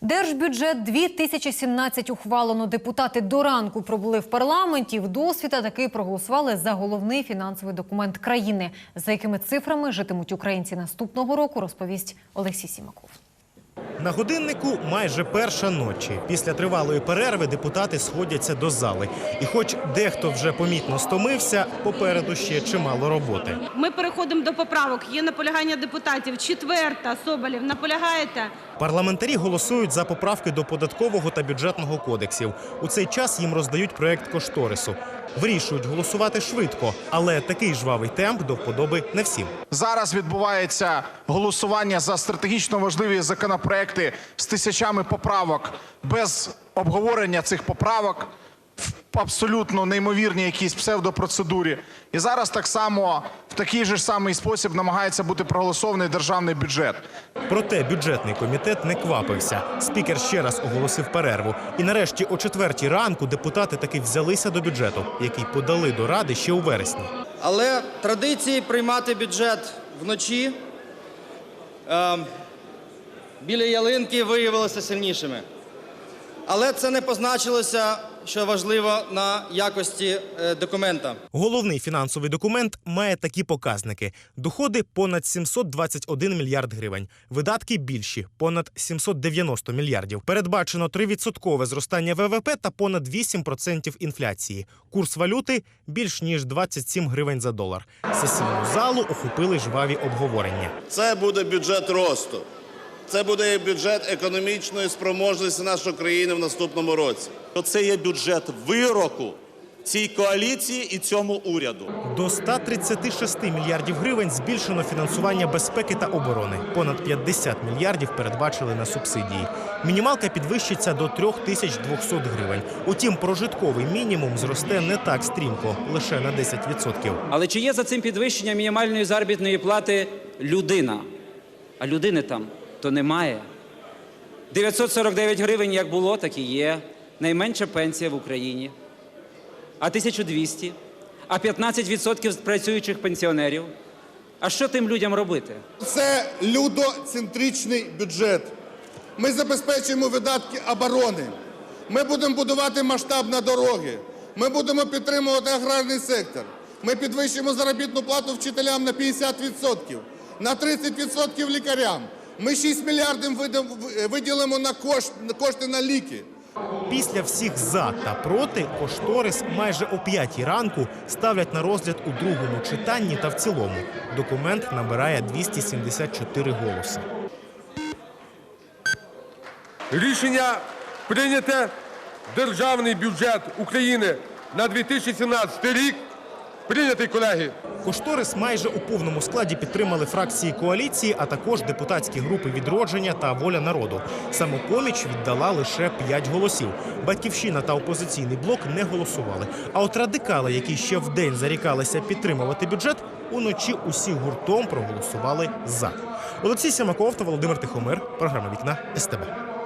Держбюджет 2017 ухвалено. Депутати до ранку пробули в парламенті. В досвіта таки проголосували за головний фінансовий документ країни. За якими цифрами житимуть українці наступного року, розповість Олексій Сімаков. На годиннику майже перша ночі. Після тривалої перерви депутати сходяться до зали. І хоч дехто вже помітно стомився, попереду ще чимало роботи. Ми переходимо до поправок. Є наполягання депутатів. Четверта Соболєв. Наполягаєте? Парламентарі голосують за поправки до податкового та бюджетного кодексів. У цей час їм роздають проект кошторису. Вирішують голосувати швидко, але такий жвавий темп до вподоби не всім. Зараз відбувається голосування за стратегічно важливі законопроекти з тисячами поправок без обговорення цих поправок абсолютно неймовірній якійсь псевдопроцедурі. І зараз так само в такий же ж самий спосіб намагається бути проголосований державний бюджет. Проте бюджетний комітет не квапився. Спікер ще раз оголосив перерву. І нарешті о четвертій ранку депутати таки взялися до бюджету, який подали до ради ще у вересні. Але традиції приймати бюджет вночі е, біля ялинки виявилися сильнішими. Але це не позначилося, що важливо на якості е, документа. Головний фінансовий документ має такі показники: доходи понад 721 мільярд гривень, видатки більші понад 790 мільярдів. Передбачено 3% зростання ВВП та понад 8% інфляції. Курс валюти більш ніж 27 гривень за долар. Сесійну залу охопили жваві обговорення. Це буде бюджет росту. Це буде бюджет економічної спроможності нашої країни в наступному році. Це є бюджет вироку цій коаліції і цьому уряду. До 136 мільярдів гривень збільшено фінансування безпеки та оборони. Понад 50 мільярдів передбачили на субсидії. Мінімалка підвищиться до 3200 гривень. Утім, прожитковий мінімум зросте не так стрімко, лише на 10%. Але чи є за цим підвищенням мінімальної заробітної плати людина? А людини там то немає. 949 гривень як було, так і є. Найменша пенсія в Україні. А 1200? А 15% працюючих пенсіонерів? А що тим людям робити? Це людоцентричний бюджет. Ми забезпечуємо видатки оборони. Ми будемо будувати масштабні дороги. Ми будемо підтримувати аграрний сектор. Ми підвищимо заробітну плату вчителям на 50%, на 30% лікарям. Ми 6 мільярдів виділимо на кошти на ліки. Після всіх за та проти кошторис майже о п'ятій ранку ставлять на розгляд у другому читанні та в цілому. Документ набирає 274 голоси. Рішення прийняте. Державний бюджет України на 2017 рік прийнятий, колеги. Кошторис майже у повному складі підтримали фракції коаліції, а також депутатські групи відродження та воля народу. Самопоміч віддала лише 5 голосів. Батьківщина та опозиційний блок не голосували. А от радикали, які ще вдень зарікалися підтримувати бюджет, уночі усі гуртом проголосували за. Олексій Сямаков та Володимир Тихомир. Програма Вікна СТБ.